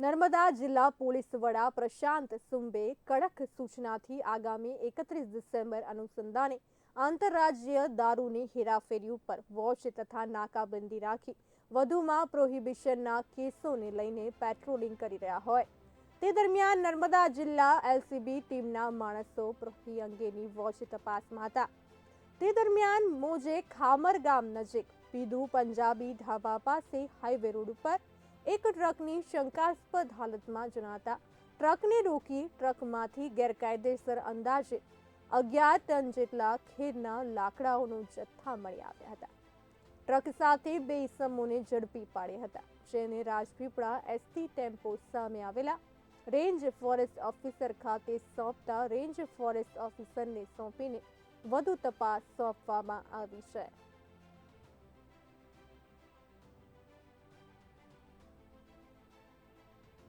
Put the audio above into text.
નર્મદા જિલ્લા પોલીસ વડા પ્રશાંત સુંબે કડક સૂચનાથી આગામી એકત્રીસ ડિસેમ્બર અનુસંધાને આંતરરાજ્ય દારૂની હેરાફેરી ઉપર વોચ તથા નાકાબંધી રાખી વધુમાં પ્રોહિબિશનના કેસોને લઈને પેટ્રોલિંગ કરી રહ્યા હોય. તે દરમિયાન નર્મદા જિલ્લા એલસીબી ટીમના માણસો પ્રોહી અંગેની વોચ તપાસમાં હતા. તે દરમિયાન મોજે ખામર ગામ નજીક પીદુ પંજાબી ઢાબા પાસે હાઈવે રોડ ઉપર એક ટ્રકની શંકાસ્પદ હાલતમાં જણાતા ટ્રકને રોકી ટ્રકમાંથી ગેરકાયદેસર અંદાજે અગિયાર ટન જેટલા ખેડના લાકડાઓનો જથ્થા મળી આવ્યા હતા. ટ્રક સાથે બે ઇસમોને ઝડપી પાડ્યા હતા, જેને રાજપીપળા એસટી ટેમ્પો સામે આવેલા રેન્જ ફોરેસ્ટ ઓફિસર ખાતે સોંપતા રેન્જ ફોરેસ્ટ ઓફિસરને સોંપીને વધુ તપાસ સોંપવામાં આવી છે.